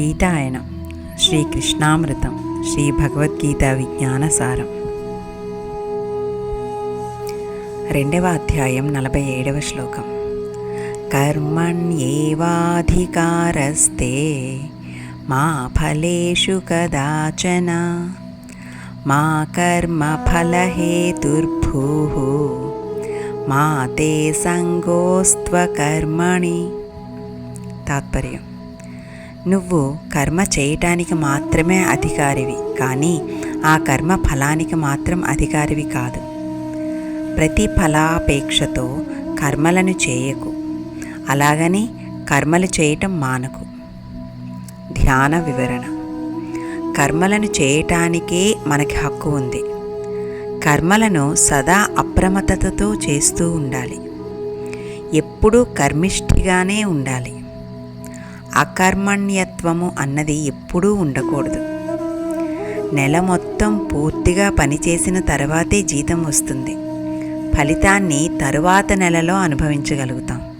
గీతాయనం. శ్రీకృష్ణామృతం. శ్రీ భగవద్గీత విజ్ఞానసారం. రెండవ అధ్యాయం నలభై ఏడవ శ్లోకం. కర్మణ్యేవాధికారస్తే మా ఫలేషు కదాచన మా కర్మ ఫలహేతుర్భూ మా తే సంగోస్త్వకర్మణి తాత్పర్యం. నువ్వు కర్మ చేయటానికి మాత్రమే అధికారివి కానీ ఆ కర్మ ఫలానికి మాత్రం అధికారివి కాదు. ప్రతి ఫలాపేక్షతో కర్మలను చేయకు. అలాగని కర్మలు చేయటం మానకు. ధ్యాన వివరణ. కర్మలను చేయటానికే మనకి హక్కు ఉంది. కర్మలను సదా అప్రమత్తతతో చేస్తూ ఉండాలి. ఎప్పుడూ కర్మిష్ఠిగానే ఉండాలి. అకర్మణ్యత్వము అన్నది ఎప్పుడూ ఉండకూడదు. నెల మొత్తం పూర్తిగా పనిచేసిన తర్వాతే జీతం వస్తుంది. ఫలితాన్ని తరువాత నెలలో అనుభవించగలుగుతాం.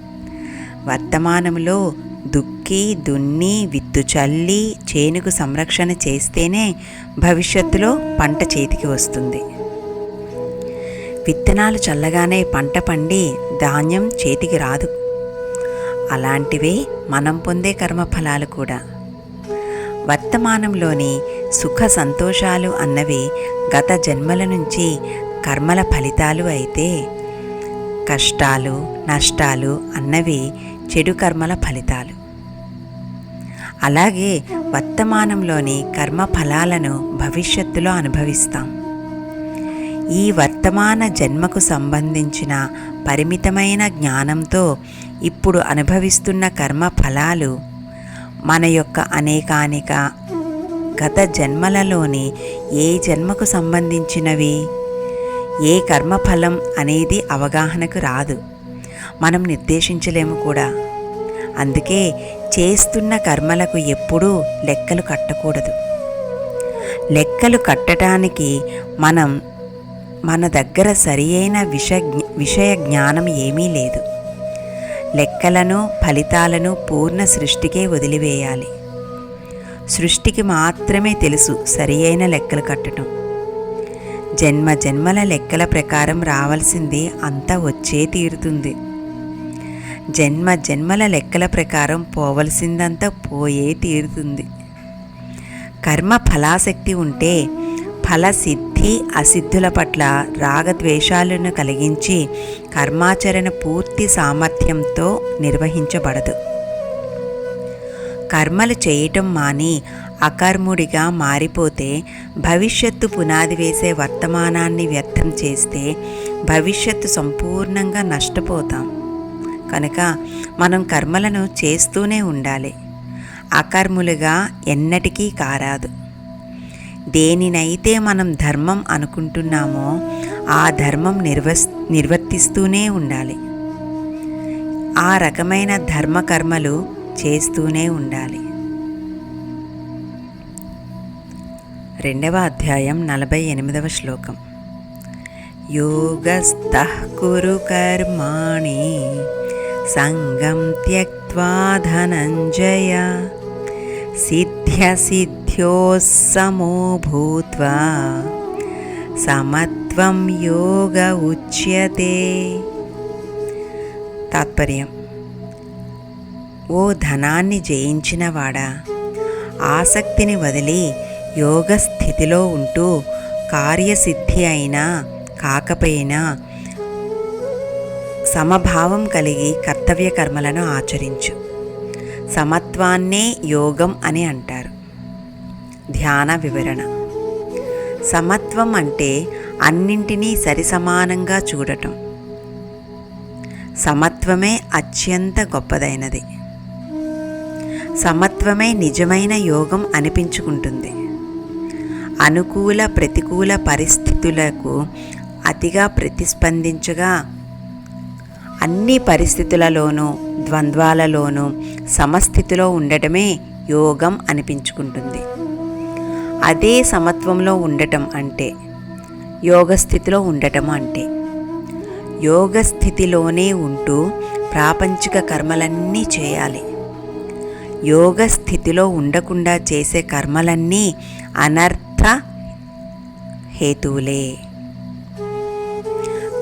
వర్తమానంలో దుక్కి దున్ని విత్తు చల్లి చేనుకు సంరక్షణ చేస్తేనే భవిష్యత్తులో పంట చేతికి వస్తుంది. విత్తనాలు చల్లగానే పంట పండి ధాన్యం చేతికి రాదు. అలాంటివే మనం పొందే కర్మఫలాలు కూడా. వర్తమానంలోని సుఖ సంతోషాలు అన్నవి గత జన్మల నుంచి కర్మల ఫలితాలు అయితే కష్టాలు నష్టాలు అన్నవి చెడు కర్మల ఫలితాలు. అలాగే వర్తమానంలోని కర్మ ఫలాలను భవిష్యత్తులో అనుభవిస్తాం. ఈ వర్తమాన జన్మకు సంబంధించిన పరిమితమైన జ్ఞానంతో ఇప్పుడు అనుభవిస్తున్న కర్మ ఫలాలు మన యొక్క అనేకానిక గత జన్మలలోని ఏ జన్మకు సంబంధించినవి? ఏ కర్మఫలం అనేది అవగాహనకు రాదు. మనం నిర్దేశించలేము కూడా. అందుకే చేస్తున్న కర్మలకు ఎప్పుడూ లెక్కలు కట్టకూడదు. లెక్కలు కట్టడానికి మనం మన దగ్గర సరి అయిన విష విషయ జ్ఞానం ఏమీ లేదు. లెక్కలను ఫలితాలను పూర్ణ సృష్టికే వదిలివేయాలి. సృష్టికి మాత్రమే తెలుసు సరి అయిన లెక్కలు కట్టడం. జన్మ జన్మల లెక్కల ప్రకారం రావాల్సింది అంతా వచ్చే తీరుతుంది. జన్మ జన్మల లెక్కల ప్రకారం పోవలసిందంతా పోయే తీరుతుంది. కర్మ ఫలాశక్తి ఉంటే ఫలసిద్ధి అసిద్ధుల పట్ల రాగద్వేషాలను కలిగించి కర్మాచరణ పూర్తి సామర్థ్యంతో నిర్వహించబడదు. కర్మలు చేయటం మాని అకర్ముడిగా మారిపోతే భవిష్యత్తు పునాది వేసే వర్తమానాన్ని వ్యర్థం చేస్తే భవిష్యత్తు సంపూర్ణంగా నష్టపోతాం. కనుక మనం కర్మలను చేస్తూనే ఉండాలి. అకర్ములుగా ఎన్నటికీ కారాదు. దేనినైతే మనం ధర్మం అనుకుంటున్నామో ఆ ధర్మం నిర్వస్ నిర్వర్తిస్తూనే ఉండాలి. ఆ రకమైన ధర్మకర్మలు చేస్తూనే ఉండాలి. రెండవ అధ్యాయం నలభై ఎనిమిదవ శ్లోకం. యోగస్థ కురు కర్మాణి సంగం త్యక్వా ధనంజయ సిద్ధ్య సిద్ధ్యో సమత్ తత్వం యోగ ఉచ్యతే. తాత్పర్యం. ఓ ధనాన్ని జయించినవాడా ఆసక్తిని వదిలి యోగ స్థితిలో ఉంటూ కార్యసిద్ధి అయినా కాకపోయినా సమభావం కలిగి కర్తవ్య కర్మలను ఆచరించు. సమత్వాన్నే యోగం అని అంటారు. ధ్యాన వివరణ. సమత్వం అంటే అన్నింటినీ సరిసమానంగా చూడటం. సమత్వమే అత్యంత గొప్పదైనది. సమత్వమే నిజమైన యోగం అనిపించుకుంటుంది. అనుకూల ప్రతికూల పరిస్థితులకు అతిగా ప్రతిస్పందించగా అన్ని పరిస్థితులలోనూ ద్వంద్వాలలోనూ సమస్థితిలో ఉండటమే యోగం అనిపించుకుంటుంది. అదే సమత్వంలో ఉండటం అంటే యోగస్థితిలో ఉండటం అంటే. యోగస్థితిలోనే ఉంటూ ప్రాపంచిక కర్మలన్నీ చేయాలి. యోగ స్థితిలో ఉండకుండా చేసే కర్మలన్నీ అనర్థ హేతువులే.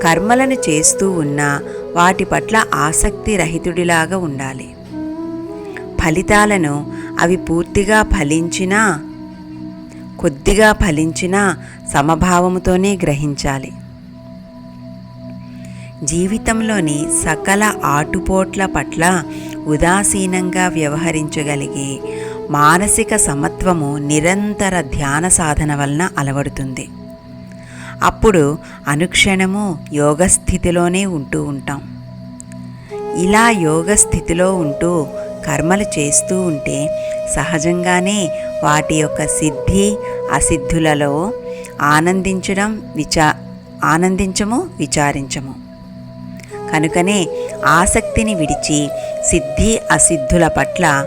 కర్మలను చేస్తూ ఉన్నా వాటి పట్ల ఆసక్తి రహితుడిలాగా ఉండాలి. ఫలితాలను అవి పూర్తిగా ఫలించినా కొద్దిగా ఫలించినా సమభావముతోనే గ్రహించాలి. జీవితంలోని సకల ఆటుపోట్ల పట్ల ఉదాసీనంగా వ్యవహరించగలిగే మానసిక సమత్వము నిరంతర ధ్యాన సాధన వలన అలవడుతుంది. అప్పుడు అనుక్షణము యోగస్థితిలోనే ఉంటూ ఉంటాం. ఇలా యోగ స్థితిలో ఉంటూ కర్మలు చేస్తూ ఉంటే సహజంగానే వాటి యొక్క సిద్ధి అసిద్ధులలో ఆనందించడం విచా ఆనందించము విచారించము. కనుకనే ఆసక్తిని విడిచి సిద్ధి అసిద్ధుల పట్ల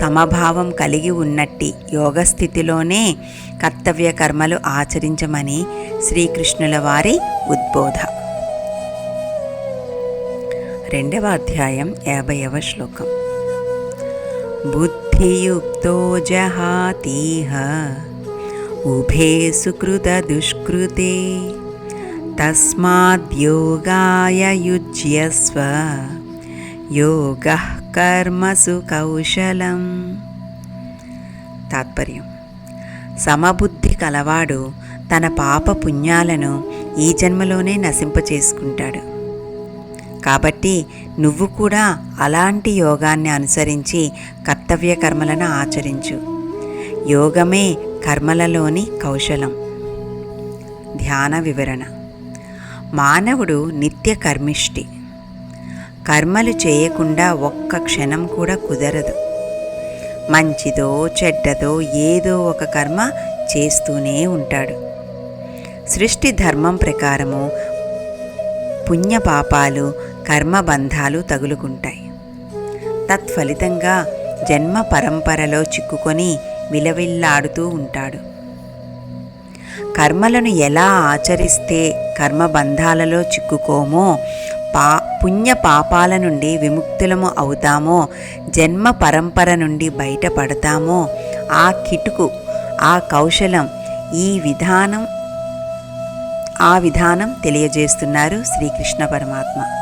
సమభావం కలిగి ఉన్నట్టి యోగస్థితిలోనే కర్తవ్య కర్మలు ఆచరించమని శ్రీకృష్ణుల వారి ఉద్బోధ. రెండవ అధ్యాయం యాభైవ శ్లోకం. అభియుక్తో జహాతీహ. ఉభే సుకృతదుష్కృతే తస్మాద్యోగాయ యుజ్యస్వ. యోగ కర్మసు కౌశలం. తాత్పర్యం. సమబుద్ధి కలవాడు తన పాప పుణ్యాలను ఈ జన్మలోనే నశింపచేసుకుంటాడు. కాబట్టి నువ్వు కూడా అలాంటి యోగాన్ని అనుసరించి కర్తవ్య కర్మలను ఆచరించు. యోగమే కర్మలలోని కౌశలం. ధ్యాన వివరణ. మానవుడు నిత్య కర్మిష్టి. కర్మలు చేయకుండా ఒక్క క్షణం కూడా కుదరదు. మంచిదో చెడ్డదో ఏదో ఒక కర్మ చేస్తూనే ఉంటాడు. సృష్టి ధర్మం ప్రకారము పుణ్యపాపాలు కర్మబంధాలు తగులుకుంటాయి. తత్ఫలితంగా జన్మ పరంపరలో చిక్కుకొని విలవిల్లాడుతూ ఉంటాడు. కర్మలను ఎలా ఆచరిస్తే కర్మబంధాలలో చిక్కుకోమో పా పుణ్య పాపాల నుండి విముక్తులము అవుతామో జన్మ పరంపర నుండి బయటపడతామో ఆ కిటుకు ఆ కౌశలం ఈ విధానం ఆ విధానం తెలియజేస్తున్నారు శ్రీకృష్ణ పరమాత్మ.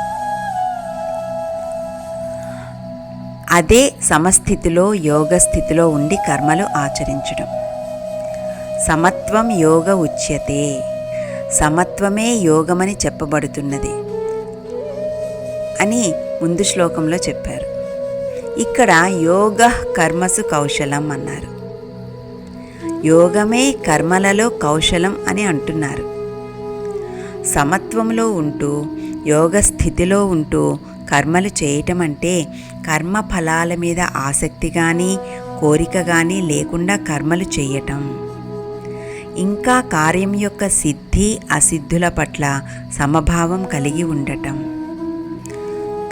అదే సమస్థితిలో యోగ స్థితిలో ఉండి కర్మలు ఆచరించడం. సమత్వం యోగ ఉచ్యతే. సమత్వమే యోగమని చెప్పబడుతున్నది అని ముందు శ్లోకంలో చెప్పారు. ఇక్కడ యోగ కర్మసు కౌశలం అన్నారు. యోగమే కర్మలలో కౌశలం అని అంటున్నారు. సమత్వంలో ఉంటూ యోగ స్థితిలో ఉంటూ కర్మలు చేయటం అంటే కర్మ ఫలాల మీద ఆసక్తి కానీ కోరిక కానీ లేకుండా కర్మలు చేయటం. ఇంకా కార్యం యొక్క సిద్ధి అసిద్ధుల పట్ల సమభావం కలిగి ఉండటం.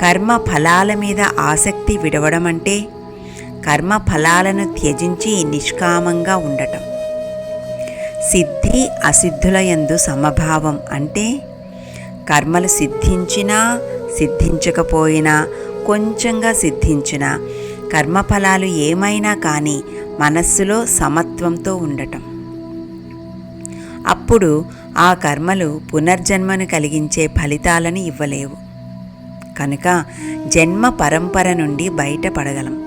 కర్మ ఫలాల మీద ఆసక్తి విడవడం అంటే కర్మ ఫలాలను త్యజించి నిష్కామంగా ఉండటం. సిద్ధి అసిద్ధుల యందు సమభావం అంటే కర్మలు సిద్ధించినా సిద్ధించకపోయినా కొంచెంగా సిద్ధించిన కర్మఫలాలు ఏమైనా కానీ మనస్సులో సమత్వంతో ఉండటం. అప్పుడు ఆ కర్మలు పునర్జన్మను కలిగించే ఫలితాలను ఇవ్వలేవు. కనుక జన్మ పరంపర నుండి బయటపడగలం.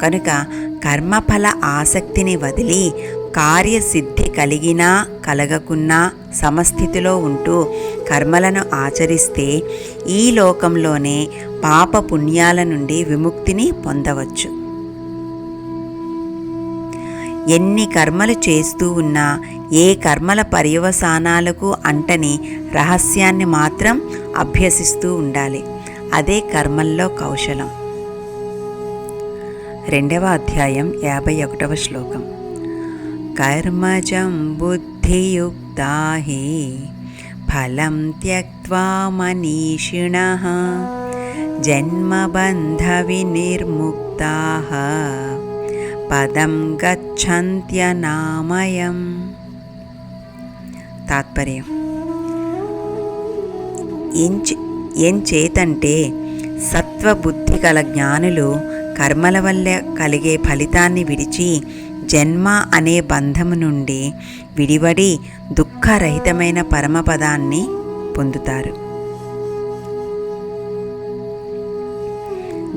కనుక కర్మఫల ఆసక్తిని వదిలి కార్యసిద్ధి కలిగినా కలగకున్నా సమస్థితిలో ఉంటూ కర్మలను ఆచరిస్తే ఈ లోకంలోనే పాప పుణ్యాల నుండి విముక్తిని పొందవచ్చు. ఎన్ని కర్మలు చేస్తూ ఉన్నా ఏ కర్మల పర్యవసానాలకు అంటని రహస్యాన్ని మాత్రం అభ్యసిస్తూ ఉండాలి. అదే కర్మల్లో కౌశలం. రెండవ అధ్యాయం యాభై ఒకటవ శ్లోకం. కర్మజం బుద్ధియుక్తా హి ఫలం త్యక్వా మనీషిణ జన్మబంధ వినిర్ముక్తా పదం గచ్చంత్యనామయం. తాత్పర్యం. ఏం చే- చేతంటే సత్వబుద్ధి గల జ్ఞానులు కర్మల వల్ల కలిగే ఫలితాన్ని విడిచి జన్మ అనే బంధము నుండి విడివడి దుఃఖరహితమైన పరమపదాన్ని పొందుతారు.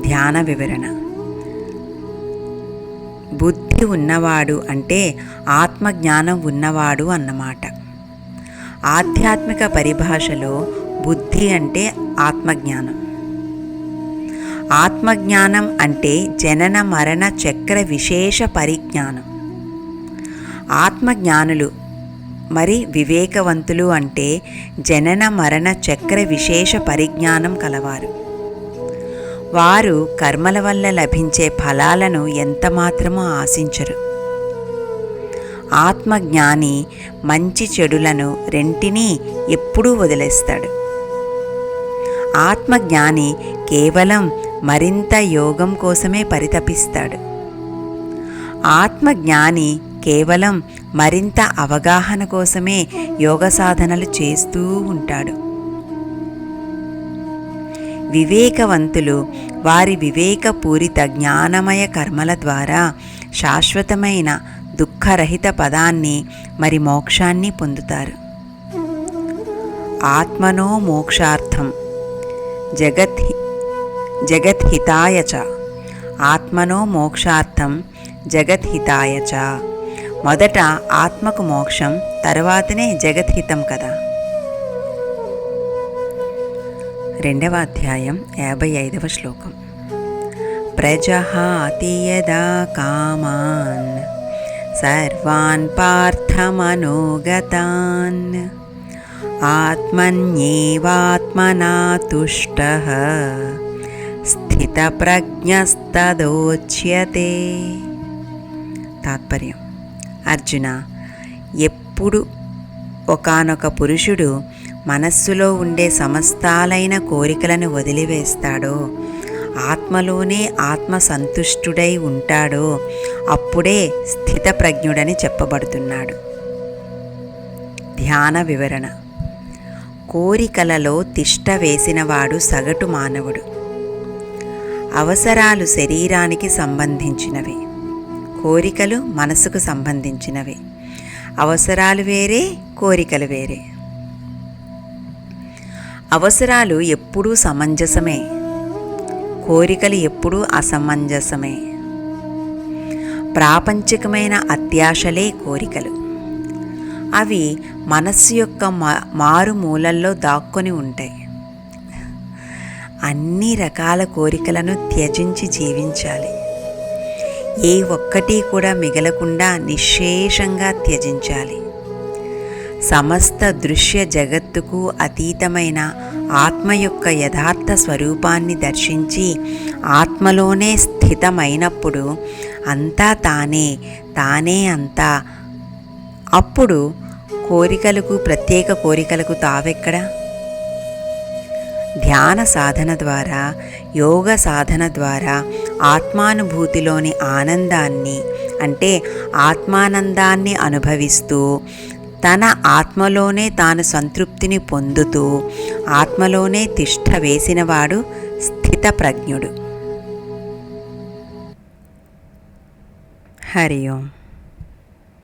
ధ్యాన వివరణ. బుద్ధి ఉన్నవాడు అంటే ఆత్మజ్ఞానం ఉన్నవాడు అన్నమాట. ఆధ్యాత్మిక పరిభాషలో బుద్ధి అంటే ఆత్మజ్ఞానం. ఆత్మజ్ఞానం అంటే జనన మరణ చక్ర విశేష పరిజ్ఞానం. ఆత్మజ్ఞానులు మరి వివేకవంతులు అంటే జనన మరణ చక్ర విశేష పరిజ్ఞానం కలవారు. వారు కర్మల వల్ల లభించే ఫలాలను ఎంతమాత్రమో ఆశించరు. ఆత్మజ్ఞాని మంచి చెడులను రెంటినీ ఎప్పుడూ వదిలేస్తాడు. ఆత్మజ్ఞాని కేవలం మరింత యోగం కోసమే పరితపిస్తాడు. ఆత్మజ్ఞాని కేవలం మరింత అవగాహన కోసమే యోగ సాధనలు చేస్తూ ఉంటాడు. వివేకవంతులు వారి వివేకపూరిత జ్ఞానమయ కర్మల ద్వారా శాశ్వతమైన దుఃఖరహిత పదాన్ని మరి మోక్షాన్ని పొందుతారు. ఆత్మనో మోక్షార్థం. జగత్ జగద్హితాయ చ. ఆత్మనో మోక్షార్థం జగద్హితాయ చ. మొదట ఆత్మకు మోక్షం తర్వాతనే జగద్హితం కదా. రెండవ అధ్యాయం యాభై ఐదవ శ్లోకం. ప్రజహాతి యదా కామాన్ సర్వాన్ పార్థమనోగతాన్ ఆత్మన్యేవాత్మనా తుష్టః స్థితప్రజ్ఞస్తదోచ్యతే తాత్పర్యం. అర్జున ఎప్పుడు ఒకానొక పురుషుడు మనస్సులో ఉండే సమస్తాలైన కోరికలను వదిలివేస్తాడో ఆత్మలోనే ఆత్మ సంతుష్టుడై ఉంటాడో అప్పుడే స్థితప్రజ్ఞుడని చెప్పబడుతున్నాడు. ధ్యాన వివరణ. కోరికలలో తిష్ట వేసినవాడు సగటు మానవుడు. అవసరాలు శరీరానికి సంబంధించినవి కోరికలు మనసుకు సంబంధించినవి. అవసరాలు వేరే కోరికలు వేరే. అవసరాలు ఎప్పుడూ సమంజసమే కోరికలు ఎప్పుడూ అసమంజసమే. ప్రాపంచికమైన అత్యాశలే కోరికలు. అవి మనస్సు యొక్క మారుమూలల్లో దాక్కొని ఉంటాయి. అన్ని రకాల కోరికలను త్యజించి జీవించాలి. ఏ ఒక్కటి కూడా మిగలకుండా నిశ్శేషంగా త్యజించాలి. సమస్త దృశ్య జగత్తుకు అతీతమైన ఆత్మ యొక్క యథార్థ స్వరూపాన్ని దర్శించి ఆత్మలోనే స్థితమైనప్పుడు అంతా తానే తానే అంతా. అప్పుడు కోరికలకు ప్రత్యేక కోరికలకు తావెక్కడ? ధ్యాన సాధన ద్వారా యోగ సాధన ద్వారా ఆత్మానుభూతిలోని ఆనందాన్ని అంటే ఆత్మానందాన్ని అనుభవిస్తూ తన ఆత్మలోనే తాను సంతృప్తిని పొందుతూ ఆత్మలోనే తిష్ట వేసినవాడు స్థితప్రజ్ఞుడు. హరి ఓం.